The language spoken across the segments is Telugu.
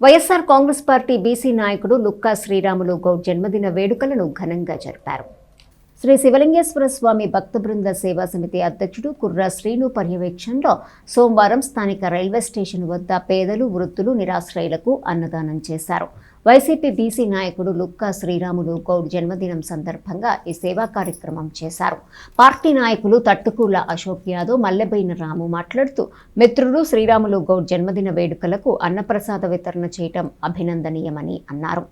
వైఎస్సార్ కాంగ్రెస్ పార్టీ బీసీ నాయకుడు లుక్కా శ్రీరాములు గౌడ్ జన్మదిన వేడుకలను ఘనంగా జరిపారు. శ్రీ శివలింగేశ్వర స్వామి భక్త బృంద సేవా సమితి అధ్యక్షుడు కుర్రా శ్రీను పర్యవేక్షణలో సోమవారం స్థానిక రైల్వే స్టేషన్ వద్ద పేదలు వృద్ధులు నిరాశ్రయులకు అన్నదానం చేశారు. వైసీపీ బీసీ నాయకుడు లుక్కా శ్రీరాములు గౌడ్ జన్మదినం సందర్భంగా ఈ సేవా కార్యక్రమం చేశారు. పార్టీ నాయకులు తట్టుకూల అశోక్ యాదవ్ మల్లెబైన రాము మాట్లాడుతూ మిత్రుడు శ్రీరాములు గౌడ్ జన్మదిన వేడుకలకు అన్నప్రసాద వితరణ చేయటం అభినందనీయమని అన్నారు.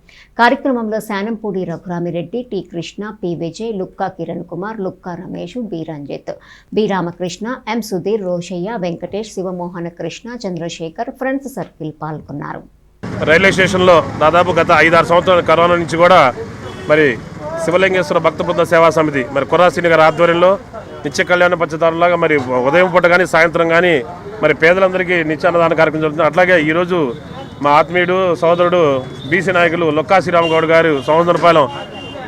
కార్యక్రమంలో Sanampudi Raghuramireddy T Krishna P Vijay Lukka Kiran Kumar Lukka Ramesh B Ranjith B Ramakrishna M Sudheer Rosaiah Venkatesh Sivamohana Krishna Chandrasekhar friends circle పాల్గొన్నారు. రైల్వే స్టేషన్లో దాదాపు గత ఐదారు సంవత్సరాల కరోనా నుంచి కూడా మరి శివలింగేశ్వర భక్త బృంద సేవా సమితి మరి కురాసిని గారి ఆధ్వర్యంలో నిత్య కళ్యాణ పంచదారులాగా మరి ఉదయం పూట కానీ సాయంత్రం కానీ మరి పేదలందరికీ నిత్యాన్నదాన కార్యక్రమం జరుగుతుంది. అట్లాగే ఈరోజు మా ఆత్మీయుడు సోదరుడు బీసీ నాయకులు లొక్కా శ్రీరామగౌడ్ గారు సంవత్సరపాలెం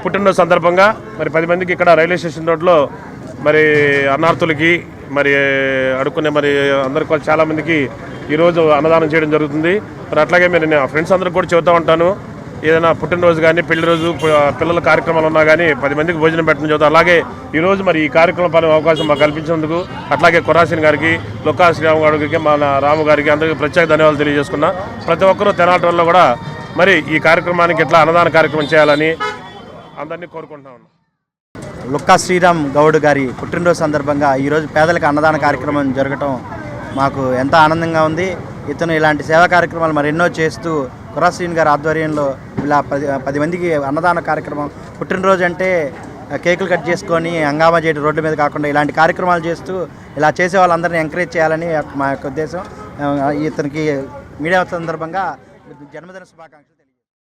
పుట్టినరోజు సందర్భంగా మరి పది మందికి ఇక్కడ రైల్వే స్టేషన్ రోడ్లో మరి అన్నార్థులకి మరి అడుక్కునే మరి అందరికీ కూడా ఈరోజు అన్నదానం చేయడం జరుగుతుంది. మరి అట్లాగే మీరు నేను ఫ్రెండ్స్ అందరికి కూడా చెబుతూ ఉంటాను. ఏదైనా పుట్టినరోజు కానీ పెళ్ళి రోజు పిల్లల కార్యక్రమాలు ఉన్నా కానీ పది మందికి భోజనం పెట్టడం చదువుతాం అలాగే ఈరోజు మరి ఈ కార్యక్రమం పని అవకాశం మాకు కల్పించినందుకు అట్లాగే కొరాసిన్ గారికి లొక్కా శ్రీరామ్ గారికి మన రాము గారికి అందరికీ ప్రత్యేక ధన్యవాదాలు తెలియజేసుకున్నా. ప్రతి ఒక్కరూ తెనాటంలో కూడా మరి ఈ కార్యక్రమానికి ఎట్లా అన్నదాన కార్యక్రమం చేయాలని అందరినీ కోరుకుంటున్నా ఉన్నాం లుక్కా శ్రీరామ్ గౌడ్ గారి పుట్టినరోజు సందర్భంగా ఈరోజు పేదలకు అన్నదాన కార్యక్రమం జరగటం మాకు ఎంతో ఆనందంగా ఉంది. ఇతను ఇలాంటి సేవా కార్యక్రమాలు మరెన్నో చేస్తూ కురాశ్రీన్ గారి ఆధ్వర్యంలో ఇలా పది పది మందికి అన్నదాన కార్యక్రమం పుట్టినరోజు అంటే కేకులు కట్ చేసుకొని హంగామా చేయడం రోడ్ల మీద కాకుండా ఇలాంటి కార్యక్రమాలు చేస్తూ ఇలా చేసే వాళ్ళందరినీ ఎంకరేజ్ చేయాలని మా యొక్క ఉద్దేశం. ఇతనికి మీడియా సందర్భంగా జన్మదిన శుభాకాంక్షలు